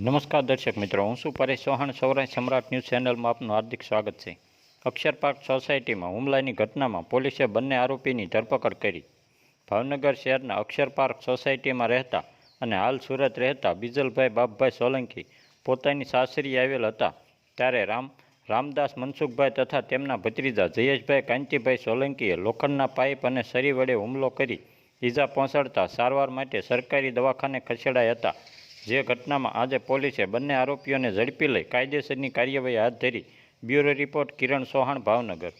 નમસ્કાર દર્શક મિત્રો, હું શું પરેશ ચૌહાણ. સૌરાષ્ટ્ર સમ્રાટ ન્યૂઝ ચેનલમાં આપનું હાર્દિક સ્વાગત છે. અક્ષર પાર્ક સોસાયટીમાં હુમલાની ઘટનામાં પોલીસે બંને આરોપીની ધરપકડ કરી. ભાવનગર શહેરના અક્ષર પાર્ક સોસાયટીમાં રહેતા અને હાલ સુરત રહેતા બીજલભાઈ બાપભાઈ સોલંકી પોતાની સાસરી આવેલ હતા. ત્યારે રામ, રામદાસ મનસુખભાઈ તથા તેમના ભત્રીજા જયેશભાઈ કાંતિભાઈ સોલંકીએ લોખંડના પાઇપ અને સરી વડે હુમલો કરી ઈજા પહોંચાડતા સારવાર માટે સરકારી દવાખાને ખસેડાયા હતા. જે ઘટનામાં આજે પોલીસે બંને આરોપીઓને ઝડપી લઈ કાયદેસરની કાર્યવાહી હાથ ધરી બ્યુરો રિપોર્ટ કિરણ સોહાણ ભાવનગર.